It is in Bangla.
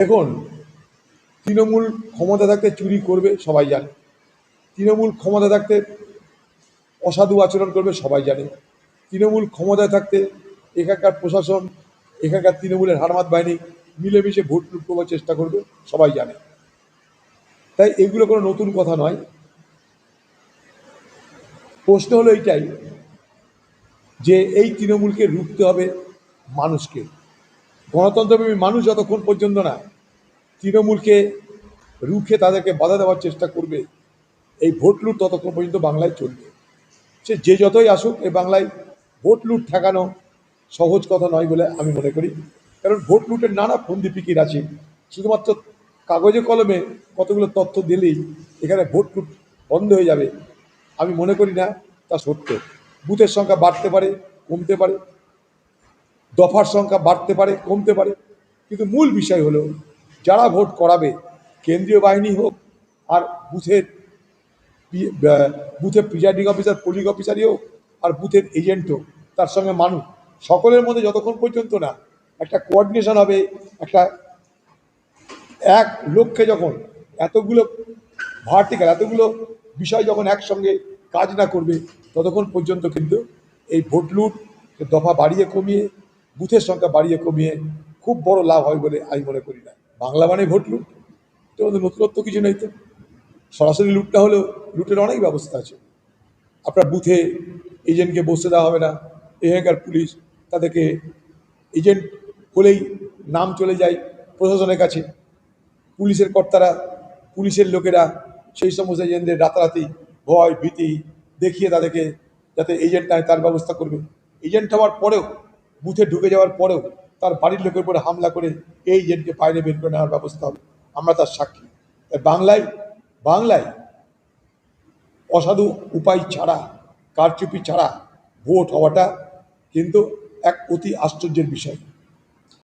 দেখুন, তৃণমূল ক্ষমতা থাকতে চুরি করবে সবাই জানে। তৃণমূল ক্ষমতা থাকতে অসাধু আচরণ করবে সবাই জানে। তৃণমূল ক্ষমতায় থাকতে এখানকার প্রশাসন, এখানকার তৃণমূলের হারমাত বাহিনী মিলেমিশে ভোট লুট করবার চেষ্টা করবে সবাই জানে। তাই এগুলো কোনো নতুন কথা নয়। প্রশ্ন হলো এইটাই যে এই তৃণমূলকে রুখতে হবে মানুষকে। গণতন্ত্রপ্রেমী মানুষ যতক্ষণ পর্যন্ত না তৃণমূলকে রুখে তাদেরকে বাধা দেওয়ার চেষ্টা করবে, এই ভোট লুট ততক্ষণ পর্যন্ত বাংলায় চলবে। সে যে যতই আসুক এই বাংলায় ভোট লুট ঠেকানো সহজ কথা নয় বলে আমি মনে করি। কারণ ভোট লুটের নানা ফন্দিপিকির আছে। শুধুমাত্র কাগজে কলমে কতগুলো তথ্য দিলেই এখানে ভোট লুট বন্ধ হয়ে যাবে। আমি মনে করি না, তা সত্য। বুথের সংখ্যা বাড়তে পারে, কমতে পারে। দফার সংখ্যা বাড়তে পারে, কমতে পারে। কিন্তু মূল বিষয় হলো যারা ভোট করাবে, কেন্দ্রীয় বাহিনী হোক আর বুথের বুথের প্রিজাইডিং অফিসার পুলিং অফিসারই হোক আর বুথের এজেন্ট হোক, তার সঙ্গে মানুষ। সকলের মধ্যে যতক্ষণ পর্যন্ত না একটা কোঅর্ডিনেশন হবে, একটা এক লক্ষ্যে যখন এতগুলো ভার্টিক্যাল এতগুলো বিষয় যখন একসঙ্গে কাজ না করবে, ততক্ষণ পর্যন্ত কিন্তু এই ভোট লুট দফা বাড়িয়ে কমিয়ে, বুথের সংখ্যা বাড়িয়ে কমিয়ে খুব বড় লাভ হয় বলে আমি মনে করি না। বাংলা মানে ভোট লুট। তো আমাদের নতুনত্ব কিছু নেই তো। সরাসরি লুটটা হলেও লুটের অনেক ব্যবস্থা আছে। আপনার বুথে এজেন্টকে বসতে দেওয়া হবে না। এখানকার পুলিশ তাদেরকে এজেন্ট হলেই নাম চলে যায় প্রশাসনের কাছে। পুলিশের কর্তারা, পুলিশের লোকেরা সেই সমস্ত এজেন্টদের রাতারাতি ভয়, ভীতি দেখিয়ে তাদেরকে যাতে এজেন্ট নয় তার ব্যবস্থা করবে। এজেন্ট হওয়ার পরেও, বুথে ঢুকে যাওয়ার পরেও তার বাড়ির লোকের উপরে হামলা করে এই জেনকে বাইরে বের করে নেওয়ার ব্যবস্থা হবে। আমরা তার সাক্ষী। তাই বাংলায় বাংলায় অসাধু উপায় ছাড়া, কারচুপি ছাড়া ভোট হওয়াটা কিন্তু এক অতি আশ্চর্যের বিষয়।